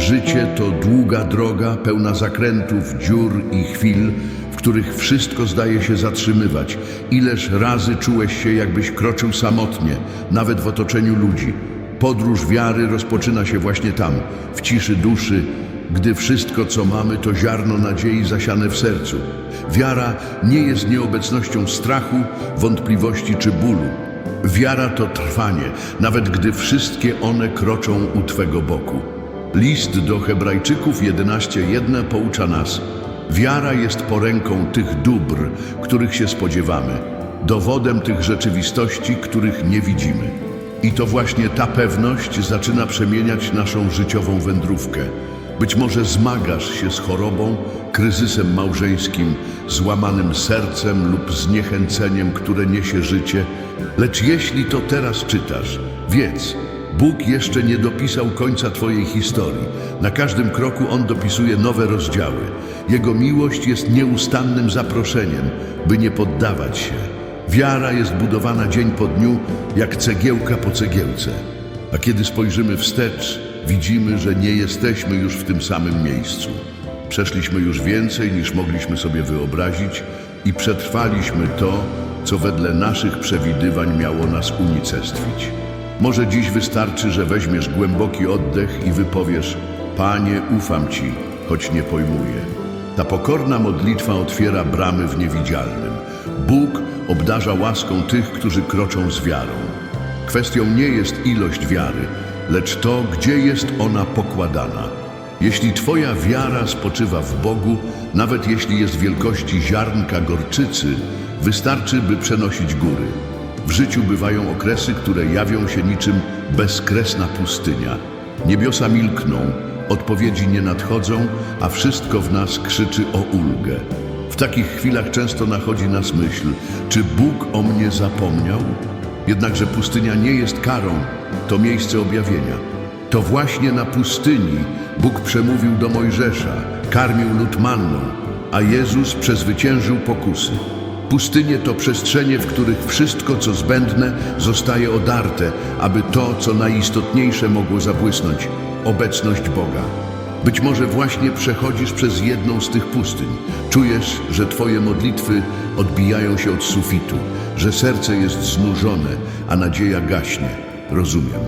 Życie to długa droga, pełna zakrętów, dziur i chwil, w których wszystko zdaje się zatrzymywać. Ileż razy czułeś się, jakbyś kroczył samotnie, nawet w otoczeniu ludzi. Podróż wiary rozpoczyna się właśnie tam, w ciszy duszy, gdy wszystko, co mamy, to ziarno nadziei zasiane w sercu. Wiara nie jest nieobecnością strachu, wątpliwości czy bólu. Wiara to trwanie, nawet gdy wszystkie one kroczą u Twego boku. List do Hebrajczyków 11.1 poucza nas. Wiara jest poręką tych dóbr, których się spodziewamy, dowodem tych rzeczywistości, których nie widzimy. I to właśnie ta pewność zaczyna przemieniać naszą życiową wędrówkę. Być może zmagasz się z chorobą, kryzysem małżeńskim, złamanym sercem lub zniechęceniem, które niesie życie, lecz jeśli to teraz czytasz, wiedz, Bóg jeszcze nie dopisał końca Twojej historii. Na każdym kroku On dopisuje nowe rozdziały. Jego miłość jest nieustannym zaproszeniem, by nie poddawać się. Wiara jest budowana dzień po dniu, jak cegiełka po cegiełce. A kiedy spojrzymy wstecz, widzimy, że nie jesteśmy już w tym samym miejscu. Przeszliśmy już więcej niż mogliśmy sobie wyobrazić i przetrwaliśmy to, co wedle naszych przewidywań miało nas unicestwić. Może dziś wystarczy, że weźmiesz głęboki oddech i wypowiesz: Panie, ufam Ci, choć nie pojmuję. Ta pokorna modlitwa otwiera bramy w niewidzialnym. Bóg obdarza łaską tych, którzy kroczą z wiarą. Kwestią nie jest ilość wiary, lecz to, gdzie jest ona pokładana. Jeśli Twoja wiara spoczywa w Bogu, nawet jeśli jest wielkości ziarnka gorczycy, wystarczy, by przenosić góry. W życiu bywają okresy, które jawią się niczym bezkresna pustynia. Niebiosa milkną, odpowiedzi nie nadchodzą, a wszystko w nas krzyczy o ulgę. W takich chwilach często nachodzi nas myśl, czy Bóg o mnie zapomniał? Jednakże pustynia nie jest karą, to miejsce objawienia. To właśnie na pustyni Bóg przemówił do Mojżesza, karmił lud manną, a Jezus przezwyciężył pokusy. Pustynie to przestrzenie, w których wszystko, co zbędne, zostaje odarte, aby to, co najistotniejsze, mogło zabłysnąć obecność Boga. Być może właśnie przechodzisz przez jedną z tych pustyń. Czujesz, że Twoje modlitwy odbijają się od sufitu, że serce jest znużone, a nadzieja gaśnie. Rozumiem.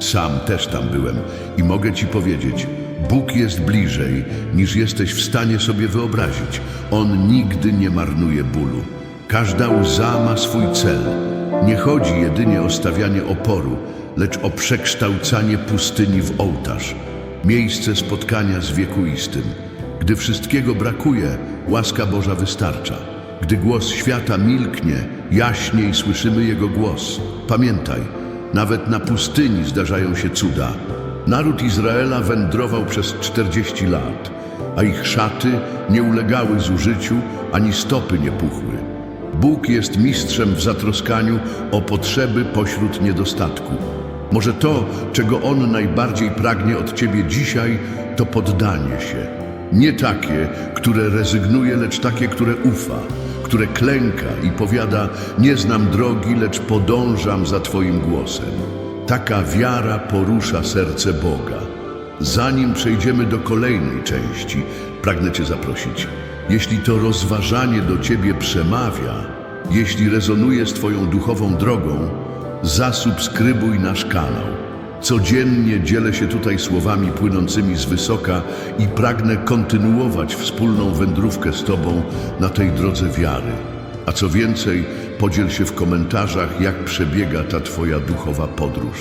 Sam też tam byłem i mogę Ci powiedzieć, Bóg jest bliżej, niż jesteś w stanie sobie wyobrazić. On nigdy nie marnuje bólu. Każda łza ma swój cel. Nie chodzi jedynie o stawianie oporu, lecz o przekształcanie pustyni w ołtarz. Miejsce spotkania z wiekuistym. Gdy wszystkiego brakuje, łaska Boża wystarcza. Gdy głos świata milknie, jaśniej słyszymy Jego głos. Pamiętaj, nawet na pustyni zdarzają się cuda. Naród Izraela wędrował przez 40 lat, a ich szaty nie ulegały zużyciu, ani stopy nie puchły. Bóg jest mistrzem w zatroskaniu o potrzeby pośród niedostatku. Może to, czego On najbardziej pragnie od Ciebie dzisiaj, to poddanie się. Nie takie, które rezygnuje, lecz takie, które ufa, które klęka i powiada: Nie znam drogi, lecz podążam za Twoim głosem. Taka wiara porusza serce Boga. Zanim przejdziemy do kolejnej części, pragnę Cię zaprosić. Jeśli to rozważanie do Ciebie przemawia, jeśli rezonuje z Twoją duchową drogą, zasubskrybuj nasz kanał. Codziennie dzielę się tutaj słowami płynącymi z wysoka i pragnę kontynuować wspólną wędrówkę z Tobą na tej drodze wiary. A co więcej, podziel się w komentarzach, jak przebiega ta Twoja duchowa podróż.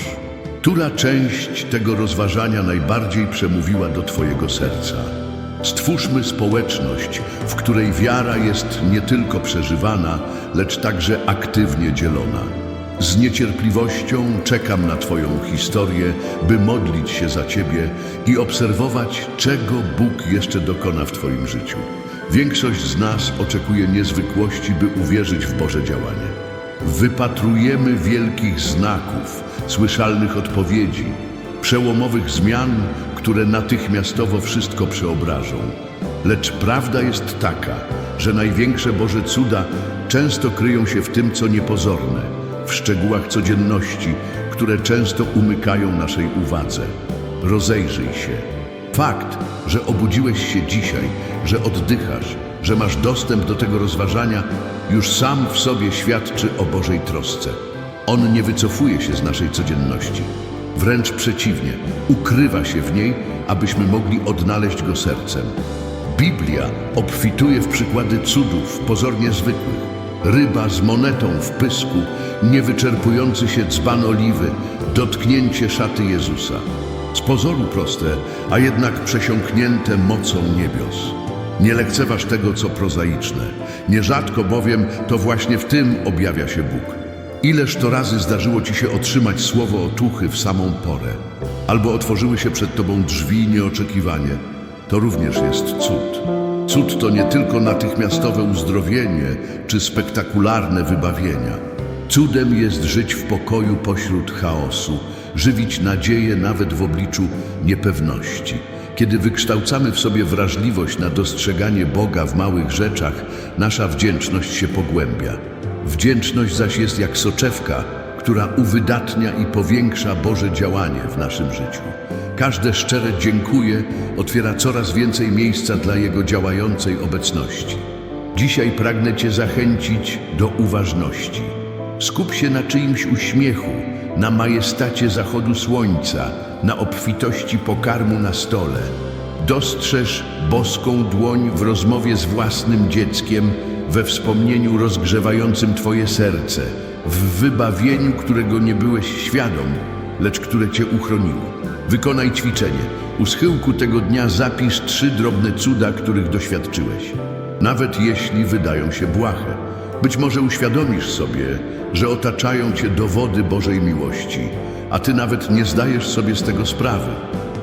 Która część tego rozważania najbardziej przemówiła do Twojego serca? Stwórzmy społeczność, w której wiara jest nie tylko przeżywana, lecz także aktywnie dzielona. Z niecierpliwością czekam na Twoją historię, by modlić się za Ciebie i obserwować, czego Bóg jeszcze dokona w Twoim życiu. Większość z nas oczekuje niezwykłości, by uwierzyć w Boże działanie. Wypatrujemy wielkich znaków, słyszalnych odpowiedzi, przełomowych zmian, które natychmiastowo wszystko przeobrażą. Lecz prawda jest taka, że największe Boże cuda często kryją się w tym, co niepozorne, w szczegółach codzienności, które często umykają naszej uwadze. Rozejrzyj się. Fakt, że obudziłeś się dzisiaj, że oddychasz, że masz dostęp do tego rozważania, już sam w sobie świadczy o Bożej trosce. On nie wycofuje się z naszej codzienności. Wręcz przeciwnie, ukrywa się w niej, abyśmy mogli odnaleźć go sercem. Biblia obfituje w przykłady cudów pozornie zwykłych. Ryba z monetą w pysku, niewyczerpujący się dzban oliwy, dotknięcie szaty Jezusa. Z pozoru proste, a jednak przesiąknięte mocą niebios. Nie lekceważ tego, co prozaiczne. Nierzadko bowiem to właśnie w tym objawia się Bóg. Ileż to razy zdarzyło ci się otrzymać słowo otuchy w samą porę, albo otworzyły się przed tobą drzwi nieoczekiwanie, to również jest cud. Cud to nie tylko natychmiastowe uzdrowienie czy spektakularne wybawienia. Cudem jest żyć w pokoju pośród chaosu, żywić nadzieję nawet w obliczu niepewności. Kiedy wykształcamy w sobie wrażliwość na dostrzeganie Boga w małych rzeczach, nasza wdzięczność się pogłębia. Wdzięczność zaś jest jak soczewka, która uwydatnia i powiększa Boże działanie w naszym życiu. Każde szczere dziękuję otwiera coraz więcej miejsca dla Jego działającej obecności. Dzisiaj pragnę Cię zachęcić do uważności. Skup się na czyimś uśmiechu, na majestacie zachodu słońca, na obfitości pokarmu na stole. Dostrzeż boską dłoń w rozmowie z własnym dzieckiem, we wspomnieniu rozgrzewającym Twoje serce, w wybawieniu, którego nie byłeś świadom, lecz które Cię uchroniło. Wykonaj ćwiczenie. U schyłku tego dnia zapisz trzy drobne cuda, których doświadczyłeś. Nawet jeśli wydają się błahe. Być może uświadomisz sobie, że otaczają Cię dowody Bożej miłości, a Ty nawet nie zdajesz sobie z tego sprawy.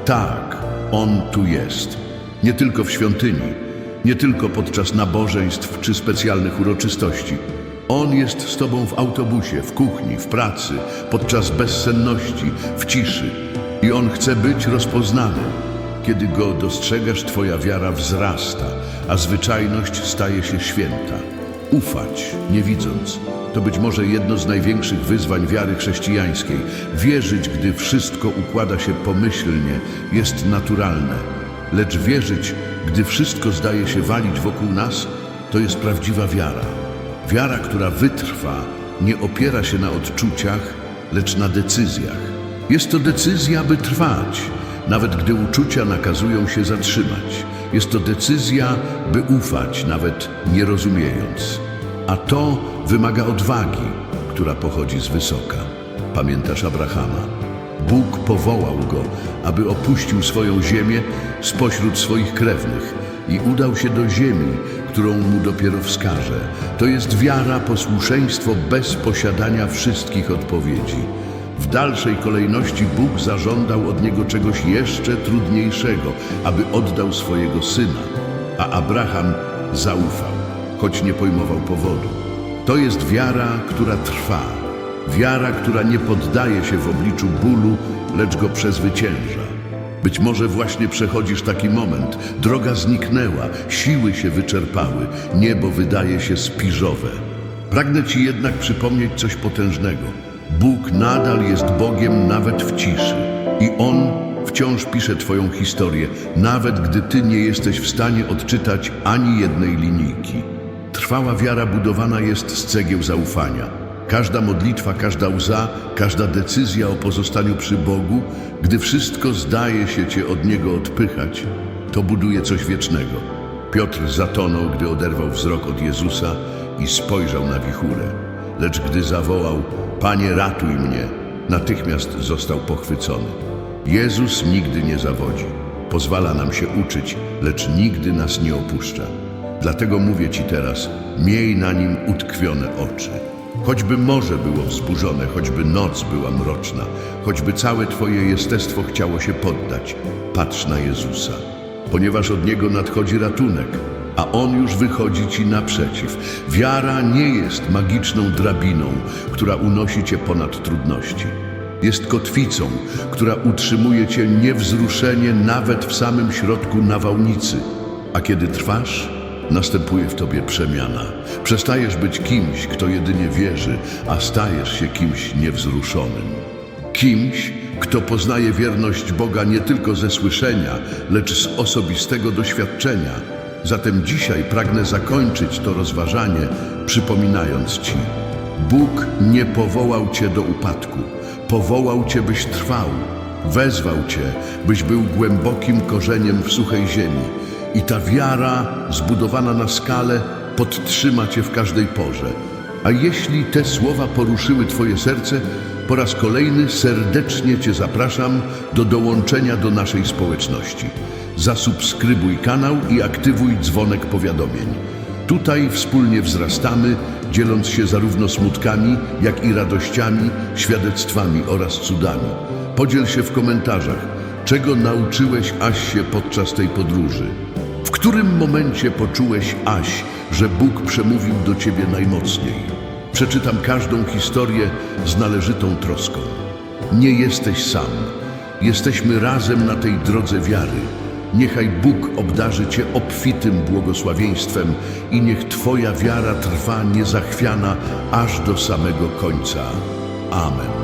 Tak, On tu jest. Nie tylko w świątyni, nie tylko podczas nabożeństw czy specjalnych uroczystości. On jest z Tobą w autobusie, w kuchni, w pracy, podczas bezsenności, w ciszy. I On chce być rozpoznany. Kiedy Go dostrzegasz, Twoja wiara wzrasta, a zwyczajność staje się święta. Ufać, nie widząc, to być może jedno z największych wyzwań wiary chrześcijańskiej. Wierzyć, gdy wszystko układa się pomyślnie, jest naturalne. Lecz wierzyć, gdy wszystko zdaje się walić wokół nas, to jest prawdziwa wiara. Wiara, która wytrwa, nie opiera się na odczuciach, lecz na decyzjach. Jest to decyzja, by trwać, nawet gdy uczucia nakazują się zatrzymać. Jest to decyzja, by ufać, nawet nie rozumiejąc. A to wymaga odwagi, która pochodzi z wysoka. Pamiętasz Abrahama? Bóg powołał go, aby opuścił swoją ziemię spośród swoich krewnych i udał się do ziemi, którą mu dopiero wskaże. To jest wiara, posłuszeństwo bez posiadania wszystkich odpowiedzi. W dalszej kolejności Bóg zażądał od niego czegoś jeszcze trudniejszego, aby oddał swojego syna, a Abraham zaufał, choć nie pojmował powodu. To jest wiara, która trwa, wiara, która nie poddaje się w obliczu bólu, lecz go przezwycięża. Być może właśnie przechodzisz taki moment, droga zniknęła, siły się wyczerpały, niebo wydaje się spiżowe. Pragnę Ci jednak przypomnieć coś potężnego. Bóg nadal jest Bogiem nawet w ciszy i On wciąż pisze Twoją historię, nawet gdy Ty nie jesteś w stanie odczytać ani jednej linijki. Trwała wiara budowana jest z cegieł zaufania. Każda modlitwa, każda łza, każda decyzja o pozostaniu przy Bogu, gdy wszystko zdaje się Cię od Niego odpychać, to buduje coś wiecznego. Piotr zatonął, gdy oderwał wzrok od Jezusa i spojrzał na wichurę. Lecz gdy zawołał, Panie ratuj mnie, natychmiast został pochwycony. Jezus nigdy nie zawodzi. Pozwala nam się uczyć, lecz nigdy nas nie opuszcza. Dlatego mówię Ci teraz, miej na nim utkwione oczy. Choćby morze było wzburzone, choćby noc była mroczna, choćby całe Twoje jestestwo chciało się poddać, patrz na Jezusa, ponieważ od Niego nadchodzi ratunek, a On już wychodzi Ci naprzeciw. Wiara nie jest magiczną drabiną, która unosi Cię ponad trudności. Jest kotwicą, która utrzymuje Cię niewzruszenie nawet w samym środku nawałnicy. A kiedy trwasz, następuje w Tobie przemiana. Przestajesz być kimś, kto jedynie wierzy, a stajesz się kimś niewzruszonym. Kimś, kto poznaje wierność Boga nie tylko ze słyszenia, lecz z osobistego doświadczenia. Zatem dzisiaj pragnę zakończyć to rozważanie, przypominając Ci, Bóg nie powołał Cię do upadku, powołał Cię, byś trwał, wezwał Cię, byś był głębokim korzeniem w suchej ziemi i ta wiara zbudowana na skale podtrzyma Cię w każdej porze. A jeśli te słowa poruszyły Twoje serce, po raz kolejny serdecznie Cię zapraszam do dołączenia do naszej społeczności. Zasubskrybuj kanał i aktywuj dzwonek powiadomień. Tutaj wspólnie wzrastamy, dzieląc się zarówno smutkami, jak i radościami, świadectwami oraz cudami. Podziel się w komentarzach, czego nauczyłeś Aś się podczas tej podróży. Którym momencie poczułeś, Aś, że Bóg przemówił do ciebie najmocniej? Przeczytam każdą historię z należytą troską. Nie jesteś sam. Jesteśmy razem na tej drodze wiary. Niechaj Bóg obdarzy Cię obfitym błogosławieństwem i niech Twoja wiara trwa niezachwiana aż do samego końca. Amen.